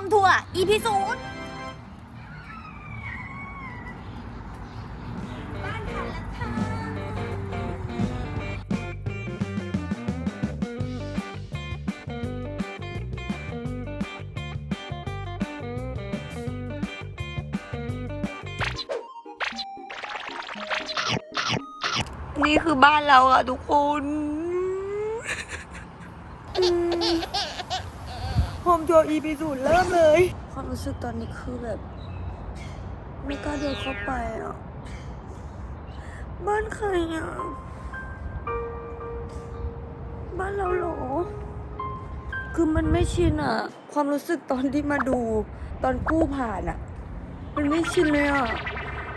มทัวร์ EP ศูนย์นี่คือบ้านเราอะทุกคน โฮ มทัวร์ EP ศูนย์เริ่มเลย ความรู้สึกตอนนี้คือแบบ ไม่กล้าเดินเข้าไปอะ บ้านใครอะ บ้านเราเหรอ คือมันไม่ชินอะ ความรู้สึกตอนที่มาดูตอนกู้ผ่านอะ มันไม่ชินเลยอะ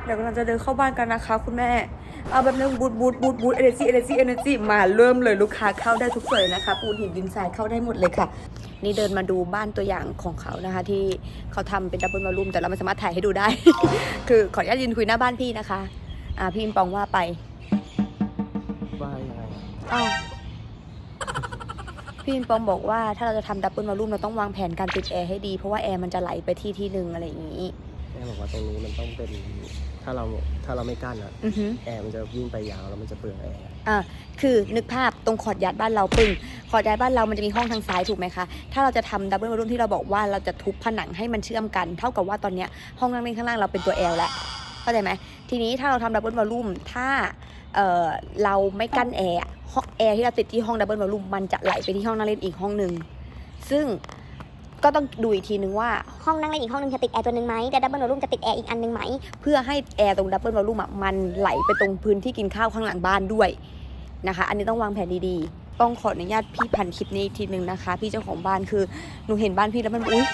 เดี๋ยวกำลังจะเดินเข้าบ้านกันนะคะ คุณแม่ เอาแบบนึงบูดบูดบูดบูดเอเนจีเอเนจีเอเนจีมาเริ่มเลยลูกค้าเข้าได้ทุกส่วนเลยนะคะ ปูนหินดินทรายเข้าได้หมดเลยค่ะ นี่เดินมาดูบ้านตัวอย่างของเขานะคะ ที่เขาทำเป็นดับเบิลวอลลุ่มแต่เราไม่สามารถถ่ายให้ดูได้ คือขออนุญาตยืนคุยหน้าบ้านพี่นะคะ อ่าพี่อิมปองว่าไปว่ายังไงอะอ้าวพี่อิมปองบอกว่าถ้าเราจะทำดับเบิลวอลลุ่มเราต้องวางแผนการติดแอร์ให้ดีเพราะว่าแอร์มันจะไหลไปที่ที่หนึ่งอะไรอย่างนี้แม่บอกว่าตรงนี้มันต้องเป็นถ้าเราถ้าเราไม่กั้นอะอือฮึแอร์มันจะวิ่งไปยาวแล้วมันจะเปลืองแอร์อ่าคือนึกภาพตรงขอดยัดบ้านเราปึ้ง ขอดยัดบ้านเรามันจะมีห้องทางซ้ายถูกไหมคะ ถ้าเราจะทำดับเบิลวอลลุ่มที่เราบอกว่าเราจะทุบผนังให้มันเชื่อมกัน เท่ากับว่าตอนเนี้ยห้องนั่งเล่นข้างล่างเราเป็นตัว L แล้วเข้าใจไหมทีนี้ถ้าเราทำดับเบิลวอลลุ่มถ้าเเราไม่กั้นแอร์ห้องแอร์ที่เราติดที่ห้องดับเบิลวอลลุ่มมันจะไหลไปที่ห้องนั่งเล่นอีกห้องหนึ่งซึ่งก็ต้องดูอีกทีนึงว่าห้องนั่งเล่นอีกห้องนึงจะติดแอร์ตัวหนึ่งไหมแต่ดับเบิลรูมจะติดแอร์อีกอันหนึ่งไหม เพื่อให้แอร์ตรงดับเบิลวอลลุ่มอะมันไหลไปตรงพื้นที่กินข้าวข้างหลังบ้านด้วยนะคะ อันนี้ต้องวางแผนดีๆ ต้องขออนุญาตพี่พันคลิปนี้อีกทีหนึ่งนะคะ พี่เจ้าของบ้านคือหนูเห็นบ้านพี่แล้วมันอุ้ย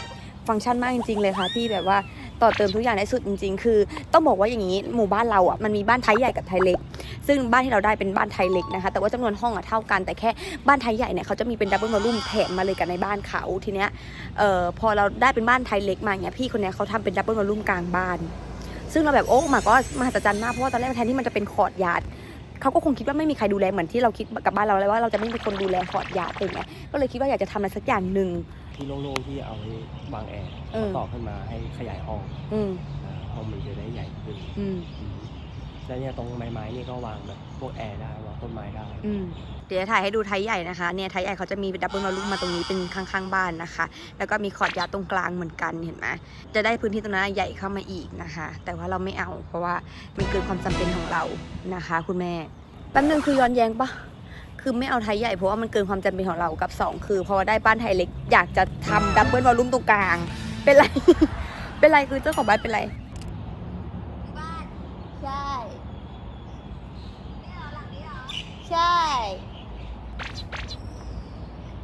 ฟังก์ชันมากจริงๆเลยค่ะพี่แบบว่าต่อเติมทุกอย่างได้สุดจริง ๆ คือ ต้องบอกว่าอย่างนี้หมู่บ้านเราอะมันมีบ้านไทยใหญ่กับไทยเล็ก ซึ่งบ้านที่เราได้เป็นบ้านไทยเล็กนะคะ แต่ว่าจำนวนห้องอะเท่ากันแต่แค่บ้านไทยใหญ่เนี่ยเขาจะมีเป็นดับเบิลวอลลุ่มแถมมาเลยกับในบ้านเขาทีเนี้ยเอ่อพอเราได้เป็นบ้านไทยเล็กมาอย่างเงี้ยพี่คนเนี้ยเขาทำเป็นดับเบิลวอลลุ่มกลางบ้าน ซึ่งเราแบบโอ้มาก็มหัศจรรย์มากเพราะว่าตอนแรกแทนที่มันจะเป็นคอร์ดยาร์ด เขาก็คงคิดว่าไม่มีใครดูแลเหมือนที่เราคิดกับบ้านเราเลยว่าเราจะไม่มีคนดูแลคอร์ดยาร์ดอะไรเงี้ยก็เลยคิดว่าอยากจะทำอะไรสักอย่างหนึ่ง ที่โล่งๆที่เอาไว้วางแอร์เออ ต่อขึ้นมาให้ขยายห้องอืมนะห้องมันจะได้ใหญ่ขึ้น อืมอืม แล้วเนี่ยตรงไม้ๆนี่ก็วางแบบพวกแอร์ได้วางต้นไม้ได้ อืมเดี๋ยวจะถ่ายให้ดูไทยใหญ่นะคะ เนี่ยไทยใหญ่เขาจะมีดับเบิลวอลลุ่มมาตรงนี้เป็นข้างๆบ้านนะคะ แล้วก็มีคอร์ดยาร์ดตรงกลางเหมือนกันเห็นไหมจะได้พื้นที่ตรงนั้นใหญ่เข้ามาอีกนะคะ แต่ว่าเราไม่เอา เพราะว่ามันเกินความจำเป็นของเรานะคะ คุณแม่แป๊บนึงคือย้อนแย้งปะคือไม่เอาไทยใหญ่เพราะว่ามันเกินความจำเป็นของเรากับสองคือพอได้บ้านไทยเล็กอยากจะทำดับเบิลวอลลุ่มตรงกลาง เป็นไร เป็นไรคือเจ้าของบ้านเป็นไร บ้าน ใช่ ใช่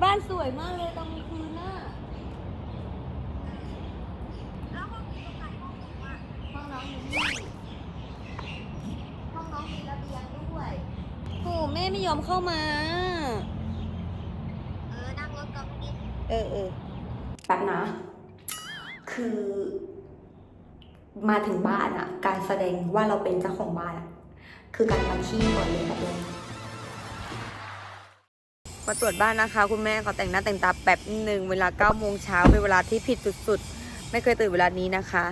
บ้านสวยมากเลยตอนกลางคืนน่ะห้องน้องอยู่นี่ห้องน้องมีระเบียงด้วยโอ้แม่ไม่ยอมเข้ามา เออ นั่งรถกับนิดเออเออแป๊บนะ คือ มาถึงบ้านอะการแสดงว่าเราเป็นเจ้าของบ้านอะคือการมาขี้ก่อนเลยแบบเลย มาตรวจบ้านนะคะ คุณแม่ขอแต่งหน้าแต่งตาแป๊บหนึ่งเวลา9โมงเช้าเป็นเวลาที่ผิดสุดๆ ไม่เคยตื่นเวลานี้นะคะ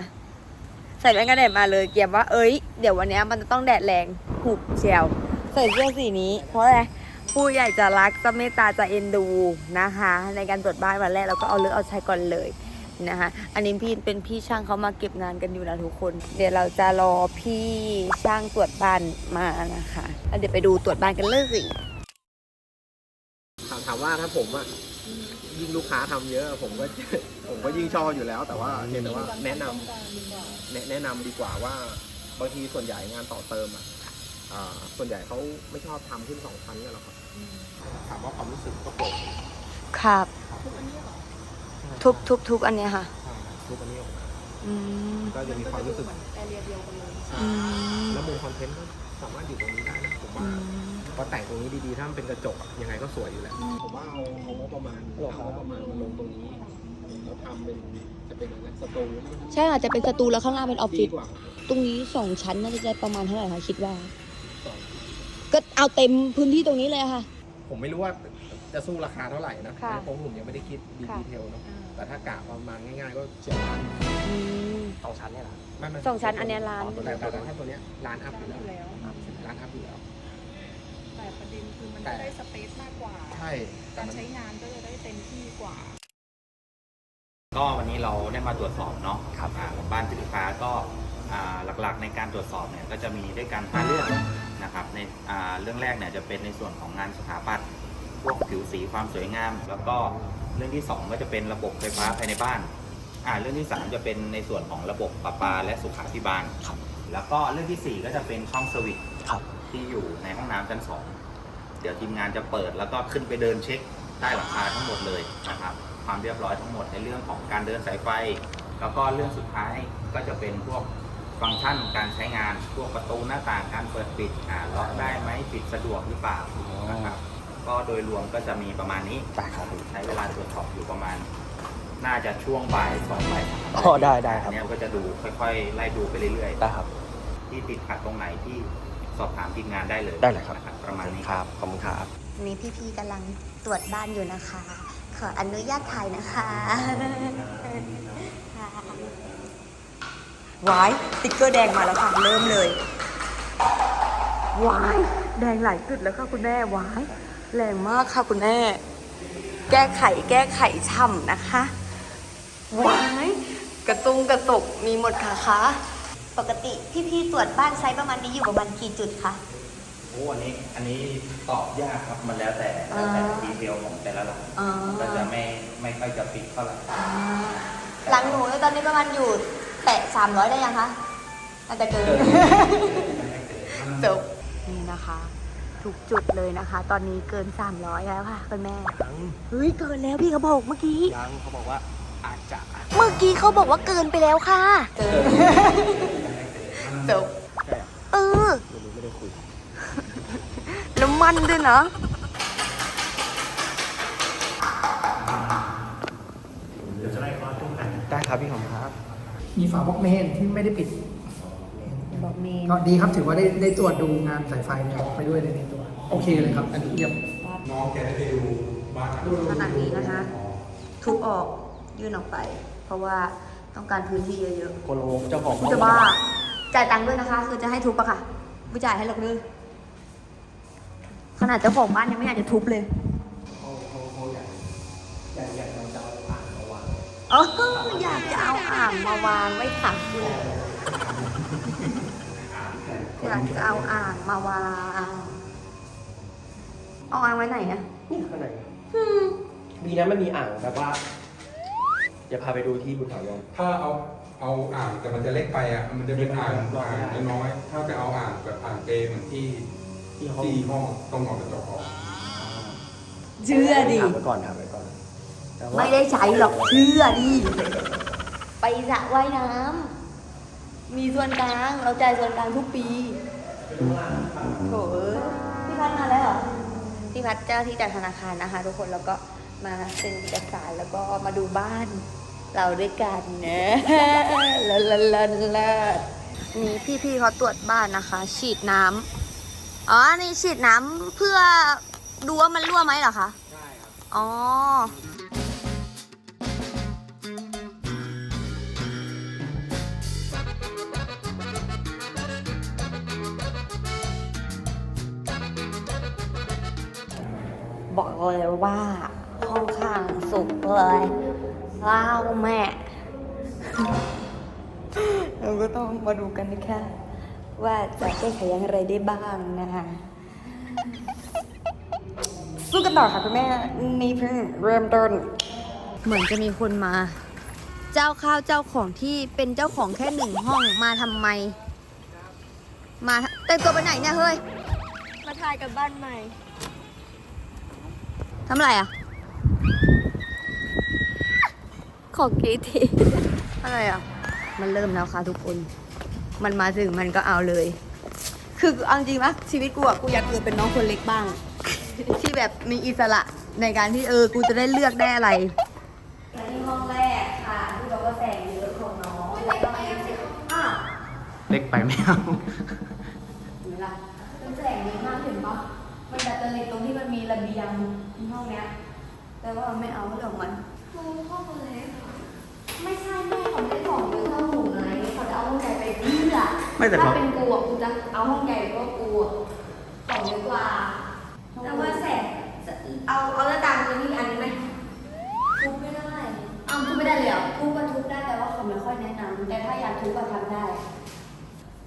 ใส่แว่นกันแดดมาเลย เกียมว่าเอ้ยเดี๋ยววันนี้มันจะต้องแดดแรงหุบเชียวใส่เสื้อสีนี้ เพราะอะไรผู้ใหญ่จะรักจะเมตตาจะเอ็นดูนะคะ ในการตรวจบ้านวันแรกเราก็เอาเลือกเอาใช้ก่อนเลยนะคะอันนี้พี่เป็นพี่ช่างเขามาเก็บงานกันอยู่นะทุกคน เดี๋ยวเราจะรอพี่ช่างตรวจบ้านมานะคะแล้วเดี๋ยวไปดูตรวจบ้านกันเลย ถามถามว่าถ้าผมอะยิ่งลูกค้าทำเยอะ ผมก็ ผมก็ยิ่งชอบอยู่แล้ว แต่ว่าเพียงแต่ว่าแนะนำ แนะแนะนำดีกว่าว่าบางทีส่วนใหญ่งานต่อเติมอะอ่าส่วนใหญ่เขาไม่ชอบทำขึ้นสองชั้นกันหรอกครับถามว่าความรู้สึกก็โกรธครับ ทุบทุบทุบอันเนี้ยค่ะ ใช่ครับทุกอันนี้ออกมาอืมก็จะมีความรู้สึกอืมแล้วมุมคอนเทนต์ก็สามารถอยู่ตรงนี้ได้นะผมว่าอืม พอแต่งตรงนี้ดีๆ ถ้ามันเป็นกระจกอะยังไงก็สวยอยู่แล้วผมว่าเอาเอางบประมาณเอางบประมาณมาลงตรงนี้แล้วทำเป็นจะเป็นอะไรสตูนี่ใช่อาจจะเป็นสตูแล้วข้างล่างเป็นออฟดีฟิศกว่าตรงนี้สองชั้นน่าจะได้ประมาณเท่าไหร่คะคิดว่าสองก็เอาเต็มพื้นที่ตรงนี้เลยค่ะ ผมไม่รู้ว่าจะสู้ราคาเท่าไหร่นะค่ะเพราะผมยังไม่ได้คิดดีค่ะดีเทลเนาะแต่ถ้ากะประมาณง่ายๆก็เจ็ดล้านอืม สองชั้นเนี่ยเหรอ ไม่ไม่สองชั้นอันเนี้ยล้าน แต่แต่แต่ถ้าตัวเนี้ยล้านอัพอยู่อยู่แล้วแล้วล้านอัพอยู่แล้ว แต่ประเด็นคือมันแต่จะได้สเปซมากกว่า ใช่แต่การมัน ใช้งานก็จะได้เต็มที่กว่า ก็วันนี้เราได้มาตรวจสอบเนาะครับอ่าของบ้านสินค้าก็อ่าหลักๆในการตรวจสอบเนี่ยก็จะมีด้วยกันห้าเรื่องนะครับในอ่าเรื่องแรกเนี่ยจะเป็นในส่วนของงานสถาปัตย์พวกผิวสีความสวยงาม แล้วก็เรื่องที่สองก็จะเป็นระบบไฟฟ้าภายในบ้านอ่าเรื่องที่สามจะเป็นในส่วนของระบบประปาและสุขาภิบาลครับ แล้วก็เรื่องที่สี่ก็จะเป็นช่องสวิตช์ครับ ที่อยู่ในห้องน้ำชั้นสองเดี๋ยวทีมงานจะเปิดแล้วก็ขึ้นไปเดินเช็คใต้หลังคาทั้งหมดเลยนะครับ ความเรียบร้อยทั้งหมดในเรื่องของการเดินสายไฟ แล้วก็เรื่องสุดท้ายก็จะเป็นพวกฟังก์ชันการใช้งานพวกประตูหน้าต่างการเปิดปิดอ่าล็อกได้ไหมปิดสะดวกหรือเปล่านะครับ ก็โดยรวมก็จะมีประมาณนี้ ได้ครับ ใช้เวลาตรวจสอบอยู่ประมาณ น่าจะช่วงบ่ายสองบ่ายสามอ๋อได้ได้ครับ อันเนี่ยก็จะดูค่อยๆ ไล่ดูไปเรื่อยๆได้ครับที่ติดขัดตรงไหนที่สอบถามทีมงานได้เลยได้เลยครับ นะประมาณนี้ ครับ ขอบคุณครับ นี่พี่ๆกำลังตรวจบ้านอยู่นะคะ ขออนุญาตถ่ายนะคะค่ะวายสติ๊กเกอร์แดงมาแล้วค่ะ เริ่มเลยวายแดงหลายจุดแล้วค่ะคุณแม่วายแรงมากค่ะคุณแม่ แก้ไขแก้ไขช่ำนะคะ วายกระตุงกระตกมีหมดค่ะคะปกติพี่ๆตรวจบ้านไซส์ประมาณนี้อยู่ประมาณกี่จุดคะโอ้อันนี้อันนี้ตอบยากครับมันแล้วแต่แล้วแต่ดีเทลของแต่ละหลังอ่าก็จะไม่ไม่ค่อยจะฟิกเท่าไหร่หลังหนูตอนนี้ประมาณอยู่แตะ300ได้ยังคะน่าจะเกินจบนี่นะคะทุกจุดเลยนะคะ ตอนนี้เกิน 300 แล้วค่ะคุณแม่ยังเฮ้ยเกินแล้วพี่เขาบอกเมื่อกี้ยังเขาบอกว่า อาจจะเมื่อกี้เขาบอกว่าเกินไปแล้วค่ะเกินจบใช่อะเออ ไม่รู้ไม่ได้คุย แล้วมันด้วยเนาะได้ครับพี่หอมครับมีฝาบล็อกเมนที่ไม่ได้ปิด บอกเมนก็ดีครับถือว่าได้ได้ตรวจดูงานสายไฟเนี่ยไปด้วยเลยในตัว โอเคเลยครับ อันนี้เยี่ยมขนาดนี้นะคะ ทุบออก ยื่นออกไป เพราะว่าต้องการพื้นที่เยอะโกโลเจ้าของๆจะบ้า จ่ายตังค์ด้วยนะคะ คือจะให้ทุบอะค่ะไม่จ่ายให้หรอกเลยขนาดเจ้าของบ้านยังไม่อยากจะทุบเลยอยากอยากจะเอาอ่างมาวางเอออยากจะเอาอ่างมาวางไว้ถักเลยอยากจะเอาอ่างมาวางเอาอ่างไว้ไหนอะนี่ข้างในดีนะมันมีอ่างแบบว่า อย่าพาไปดูที่บุญถาวร ถ้าเอาเอาอ่างแต่มันจะเล็กไปอะ มันจะเป็นอ่างอ่างน้อยๆถ้าจะเอาอ่างแบบอ่างเปเหมือนที่ที่ห้อง ที่ห้องต้องออกกระจกออก เชื่อดิ ถามไปก่อนถามไปก่อนแต่ว่าไม่ได้ใช้หรอกเชื่อดิ ไปสระว่ายน้ำ มีส่วนกลาง เราจ่ายส่วนกลางทุกปีโถเอ้ยพี่พัดมาแล้วเหรอ พี่พัดเจ้าที่จากธนาคารนะคะ ทุกคนแล้วก็มาเซ็นเอกสารแล้วก็มาดูบ้าน เราด้วยกันนะเลิศเลิศเลิศเลิศนี่พี่ๆเขาตรวจบ้านนะคะ ฉีดน้ำอ๋อ นี่ฉีดน้ำเพื่อดูว่ามันรั่วไหมเหรอคะ ใช่ครับ อ๋อ บอกเลยว่าห้องข้างสุกเลย ว้าวแม่ เราก็ต้องมาดูกันนะคะ ว่าจะแก้ไขอย่างไรได้บ้างนะคะสู้กันต่อค่ะคุณแม่นี่เพิ่งเริ่มต้นเหมือนจะมีคนมา เจ้าข้าวเจ้าของที่เป็นเจ้าของแค่หนึ่งห้องมาทำไม มาแต่งตัวไปไหนเนี่ยเฮ้ยมาถ่ายกับบ้านใหม่ทำอะไรอะ ขอเกรดทีอะไรอะ มันเริ่มแล้วค่ะทุกคน มันมาถึงมันก็เอาเลย คือเอาจริงปะชีวิตกูอะกูอยากเกิดเป็นน้องคนเล็กบ้าง ที่แบบมีอิสระในการที่เออ กูจะได้เลือกได้อะไรและนี่ห้องแรกค่ะที่บอกว่าแสงเยอะของน้องแล้วก็อ้าวเล็กไปไม่เอาเห็นไหมล่ะมันแสงดีมากเห็นปะมันดัดจริตตรงที่มันมีระเบียงในห้องเนี้ย แต่ว่าไม่เอาเรื่องของมัน ไม่แต่ถ้าเขา เป็นกูอะกูจะเอาห้องใหญ่ก็กูอะของเยอะกว่าแต่ว่าแสนเอาเอาหน้าต่างตัวนี้อันนี้ไหมทุบไม่ได้เอาทุบไม่ได้เลยเหรอทุบก็ทุบได้แต่ว่าเขาไม่ค่อยแนะนำแต่ถ้าอยากทุบก็ทำได้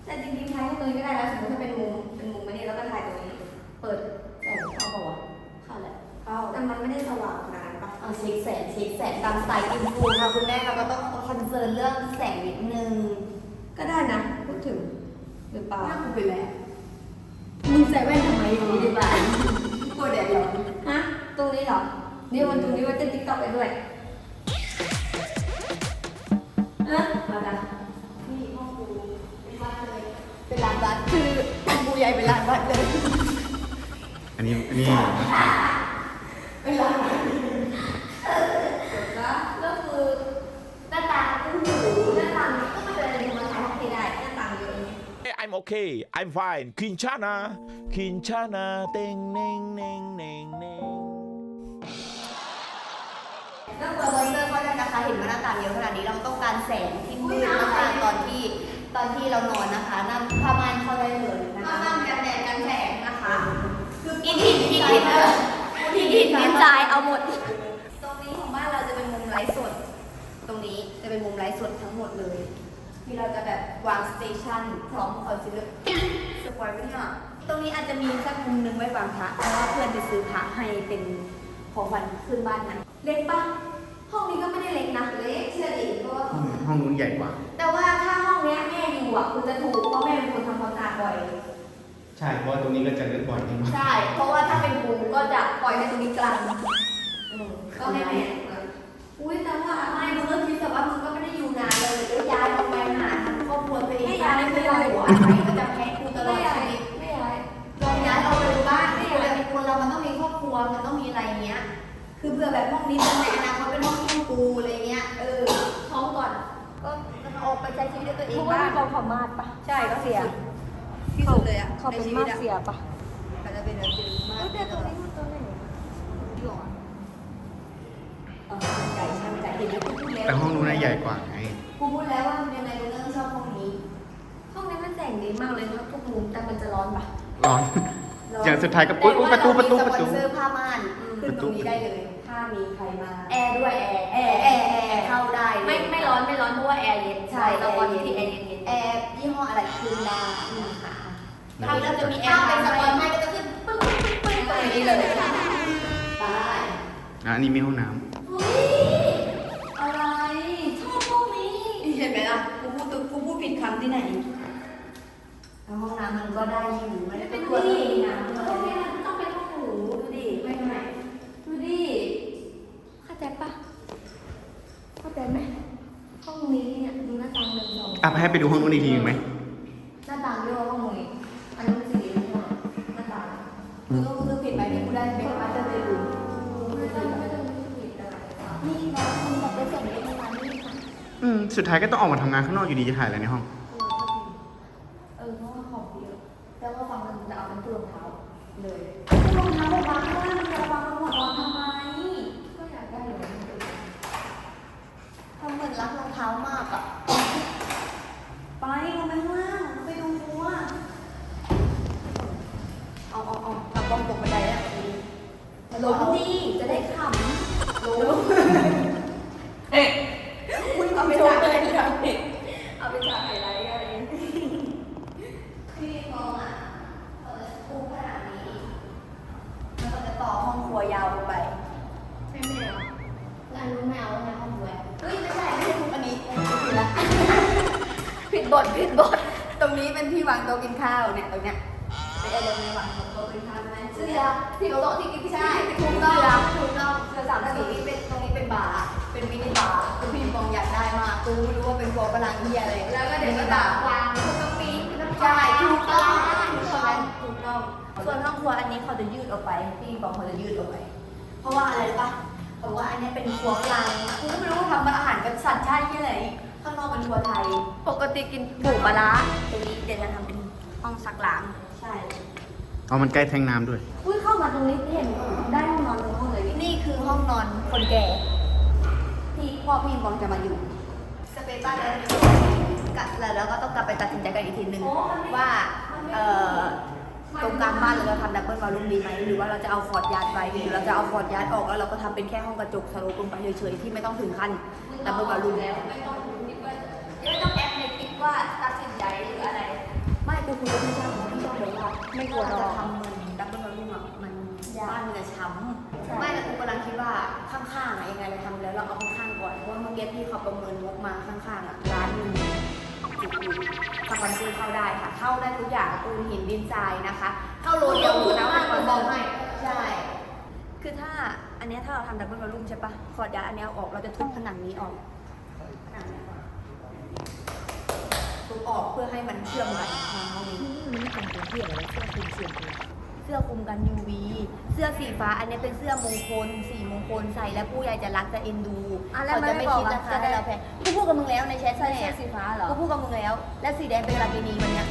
แต่จริงๆถ่ายแค่ตรงนี้ก็ได้แล้วสมมติถ้าเป็นมุมเป็นมุมไม่นี่แล้วก็ถ่ายตรงนี้ เปิดแสงเข้าเปล่าวะเข้าแหละเข้าแต่มันไม่ได้สว่างขนาดนั้นปะเอาเช็คแสงเช็คแสงตามสไตล์กินฟูค่ะคุณแม่เราก็ต้องคอนเซิร์นเรื่องแสงนิดนึง ก็ได้นะ พูดถึงหรือเปล่า หน้ากูเป็นแล้วมึงใส่แว่นทำไมอยู่ดีบ้านกลัวแดดเหรอฮะ ตรงนี้เหรอนี่วันตรงนี้ว่าจะติ๊กต็อกไปด้วยเอะมาดันี่ห้องกูเป็นบ้านเลย เป็นลานบัสคือห้องกูใหญ่เป็นลานบัสเลย อันนี้อันนี้เป็นลานบัส อะอย่างเงี้ย I'm okay. I'm fine. Kinshana. Kinshana. Ding, ning, ning, ning, ning. เรื่องเปิดเบอร์เซอร์ก็ได้นะคะเห็นว่าหน้าต่างเยอะขนาดนี้เราต้องการแสงที่มืดมากๆตอนที่ตอนที่เรานอนนะคะนำผ้าม่านเข้าได้เลยนะคะผ้าม่านกันแดดกันแสงนะคะ คือกินหินกินหินเออกินหินกินทรายเอาหมด ตรงนี้ของบ้านเราจะเป็นมุมไลฟ์สด ตรงนี้จะเป็นมุมไลฟ์สดทั้งหมดเลย ที่เราจะแบบวางสเตชันพร้อมเอาศิลปสปอยล์ไว้เนี่ยตรงนี้อาจจะมีสักมุมหนึงไว้วางพระเพราะว่าเพื่อนจะซื้อพระให้เป็นของขวัญขึ้นบ้านนะเล็กปะห้องนี้ก็ไม่ได้เล็กนะเล็กเชื่อดิเพราะว่าห้องนู้นใหญ่กว่า แต่ว่าถ้าห้องเนี้ยแม่อยู่อะคุณจะถูกเพราะแม่เป็นคนทำความสะอาดบ่อย ใช่ เพราะว่าตรงนี้ก็จะเลื่อนบ่อยนิดนึงใช่ เพราะว่าถ้าเป็นกูก็จะปล่อยให้ตรงนี้กลางอืมก็ให้แม่อุ้ยแต่ว่าไม่มึงก็คิด ย้ายหัวไหนก็จะแพ้กูตลอดชีวิตไม่ย้ายลองย้ายเอาไปดูบ้านไม่ย้ายเป็นคนเรามันต้องมีครอบครัวมันต้องมีอะไรเงี้ย คือเผื่อแบบห้องนี้เป็นในอนาคตเป็นห้องที่กูอะไรเงี้ยเออท้องก่อน ก็ออกไปใช้ชีวิตด้วยตัวเองบ้างเขาขมาดปะใช่ก็เสียที่สุดเลยอะเขาเป็นใชีมาตดอะเสียปะเขาจะเป็นแบบนี้มากแต่ตัวนี้ตัวไหนหลอนเออช่างใจช่างใจเห็นไหมกูพูดแล้วแต่ห้องนู้นน่ะใหญ่กว่าไง กูพูดแล้วว่ายังไงกูเรื่อง ห้องนี้มันแสงดีมากเลยนะทุกมุมแต่มันจะร้อนปะร้อน อย่างสุดท้ายก็ปุ๊บอุ๊ยประตูประตูประตูแต่ว่าเรามีสปอนเซอร์ผ้าม่านขึ้นตรงนี้ได้เลย ถ้ามีใครมา แอร์ด้วยแอร์แอร์แอร์แอร์เข้าได้เลยไม่ไม่ร้อนไม่ร้อนเพราะว่าแอร์เย็นใช่เราตอนแอร์เย็นที่แอร์เย็นเย็นแอร์ยี่ห้ออะไรคืนได้นะคะถ้าเราจะมีแอถ้าร์เป็นสสปปออนนให้ให้ก็จะขึ้นปึ้งปึ้งปึ้งตรงนี้เลยค่ะไปอะอันนี้มีห้องน้เฮ้ยอะไรชอบห้องนี้เห็นไหมล่ะกูพูดตัวกูพูดผิดคำที่ไหน แล้วห้องน้ำมันก็ได้อยู่ไม่ได้เป็นตัวเองนะห้องนี้มันต้องเป็นห้องหนูดูดิไม่ทำไมดูดิเข้าใจปะเข้าใจไหมห้องนี้เนี่ยดูหน้าต่างหนึ่งสองำอะให้ไปดูห้องนู้นอีกทีหนึ่งไหมหน้าต่างเรียกว่าห้องนี้อันนี้มันสีเหลืองหน้าต่างคือก็คือผิดไปที่กูได้เป็นมาสเตอร์เบดรูมไม่ต้องไม่ต้องผิดอะไรนี่นะคุณแบบไปเสร็จในโรงงานนี่ค่ะอืมสุดท้ายก็ต้องออกมาทำงานข้างนอกอยู่ดีจะถ่ายอะไรในห้อง ล้มดีจะได้ขำล้ม ที่โต๊ะที่กินใช่ถูกต้องถูกต้องเสื้อสามสีตรงนี้เป็นตรงนี้เป็นบาร์เป็นมินิบาร์คือพี่มองอยากได้มากกูไม่รู้ว่าเป็นครัวฝรั่งเฮียอะไรแล้วก็เดี๋ยวก็ตาวางแล้วก็ปีนแล้วก็ใช่ถูกต้องถูถูกกต้ต้อองงถูกต้องส่วนห้องครัวอันนี้เขาจะยืดออกไปพี่บอกเขาจะยืดออกไป เพราะว่าอะไรรู้ปะเพราะว่าอันนี้เป็นครัวกลางกูก็ไม่รู้ว่าทำอาหารกับสัตว์ใช่ที่ไหนข้างนอกเป็นครัวไทย ปกติกินหมูปลาร้าตรงนี้เดี๋ยวจะทำเป็นห้องซักล้างใช่ เอามันใกล้แทงน้ำด้วย อุ้ยเข้ามาตรงนี้เห็นได้ห้องนอนตรงห้องเลยนี่นี่คือห้องนอนคนแก่พ่อพี่บอลจะมาอยู่ สเปซบ้านแล้วกลับแล้วก็ต้องกลับไปตัดสินใจกันอีกทีนึงว่าเอ่อตรงกลางบ้านเราจะทำดับเบิลวอลลุ่มดีไหมหรือว่าเราจะเอาคอร์ดยาร์ดไปหรือเราจะเอาคอร์ดยาร์ดออกแล้วเราก็ทำเป็นแค่ห้องกระจกสโลปลงไปเฉยๆที่ไม่ต้องถึงขั้นดับเบิลวอลลุ่มแล้วไม่ต้องคิดว่าไม่ต้องแอปในคิดว่าตัดสินใจหรืออะไร ไม่กูคุยกับพี่ช่าง ของพี่ช่างบอกว่าไม่ควจะทำมันดับเบิลวอลลุ่มอะมันบ้านมันจะช้ำไม่แต่กูกำลังคิดว่าข้างๆอะยังไงเราทำแล้วเราเอาข้างๆก่อนเพราะว่าเมื่อกี้พี่เขาประเมินงบมาข้างๆอะร้านหนึงสปอนเซอร์เข้าได้ค่ะ เข้าได้ทุกอย่างปูนหินดินทรายนะคะ เข้าโรเดียวนะสปอนเซอร์ให้ใช่คือถ้าอันเนี้ยถ้าเราทำดับเบิลวอลลุ่มใช่ปะคอร์ดยาอันเนี้ยเอาออกเราจะทุบผนังนี้ออกผนังนี้ ทุบออกเพื่อให้มันเชื่อมกันทางห้องนี้เสื้อคลุมกัน UV เสื้อสีฟ้าอันเนี้ยเป็นเสื้อมงคล สีมงคลใส่แล้วผู้ใหญ่จะรักจะเอ็นดูเขาจะไม่คิดราคาให้เราแพงกูพูดกับมึงแล้วในแชทใช่ไหมสีฟ้าเหรอกูพูดกับมึงแล้ว และสีแดงเป็นลาบินีวันเนี้ย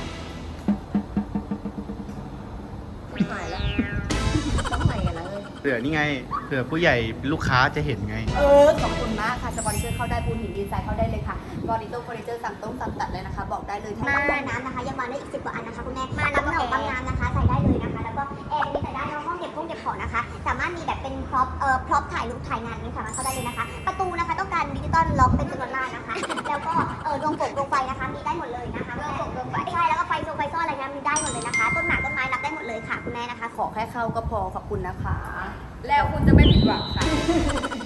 เลยเผื่อนี่ไงเผื่อผู้ใหญ่ลูกค้าจะเห็นไง เออขอบคุณมากค่ะสปอนเซอร์เข้าได้ปูนหินดีไซน์เข้าได้เลยค่ะบอดี้โต้เฟอร์นิเจอร์สั่งต้มสั่งตัดเลยนะคะ บอกได้เลยถ้ามาน้ำนะคะ ยังมาได้อีกสิบกว่าอันนะคะคุณแม่มาน้ำหนองบางงานนะคะ ใส่ได้เลยนะคะ แล้วก็แอร์นี้ใส่ได้เนอะห้องเก็บของเก็บของนะคะ สามารถมีแบบเป็นพร็อพเอ่อพร็อพถ่ายรูปถ่ายงานนี้สามารถเข้าได้เลยนะคะ ประตูนะคะต้องการดิจิตอลล็อกเป็นจำนวนมากนะคะ แล้วก็เออดวงโป่งดวงไฟนะคะ มีได้หมดเลยนะคะดวงโป่งดวงไฟใช่แล้วก็ไฟทรงไฟซ่อนอะไรเงี้ยมีได้หมดเลยนะคะ ต้นหมากต้นไม้รับได้หมดเลยค่ะ คุณแม่นะคะ ขอแค่เข้าก็พอขอบคุณนะคะ แล้วคุณจะไม่ผิดหวังค่ะ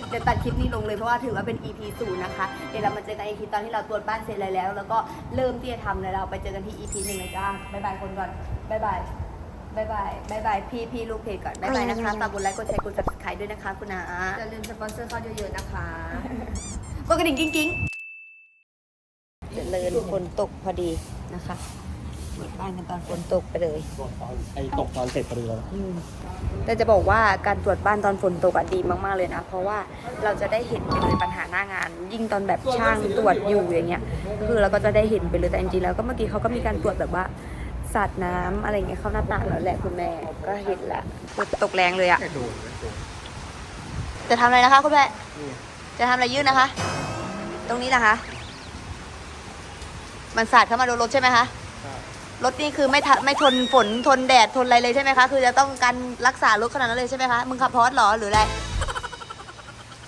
เดี๋ยวตัดคลิปนี้ลงเลยเพราะว่าถือว่าเป็น EP ศูนย์นะคะ เดี๋ยวเรามาเจอกันอีกทีตอนที่เราตรวจบ้านเสร็จแล้ว แล้วก็เริ่มที่จะทำเลยเราไปเจอกันที่ EP หนึ่งเลยจ้าบ๊ายบายคนก่อนบ๊ายบายบ๊ายบายบ๊ายบายพี่พี่ลูกเพจก่อนบ๊ายบายนะคะฝากกดไลค์กดแชร์กด subscribe ด้วยนะคะ คุณอาอย่าลืมสปอนเซอร์เข้าเยอะๆนะคะกดกระดิ่งกิ้งกิ้งเจริญฝนตกพอดีนะคะ เปิดบ้านกันตอนฝนตกไปเลย ไอ้ตกตอนเสร็จพอดีแล้วอืมแต่จะบอกว่าการตรวจบ้านตอนฝนตกอะดีมากๆเลยนะ เพราะว่าเราจะได้เห็นไปเลยปัญหาหน้างาน ยิ่งตอนแบบช่างตรวจอยู่อย่างเงี้ยก็คือเราก็จะได้เห็นไปเลยแต่จริงๆแล้วก็เมื่อกี้เขาก็มีการตรวจแบบว่าสาดน้ำอะไรเงี้ยเข้าหน้าต่างแล้วแหละคุณแม่ก็เห็นละฝนตกแรงเลยอะจะทำอะไรนะคะคุณแม่จะทำอะไรยื่นนะคะ ตรงนี้นะคะ มันสาดเข้ามาโดนรถใช่ไหมคะ รถนี่คือไม่ทะไม่ทนฝนทนแดดทนอะไรเลยใช่ไหมคะ คือจะต้องการรักษารถขนาดนั้นเลยใช่ไหมคะ มึงขับพอสหรอหรืออะไร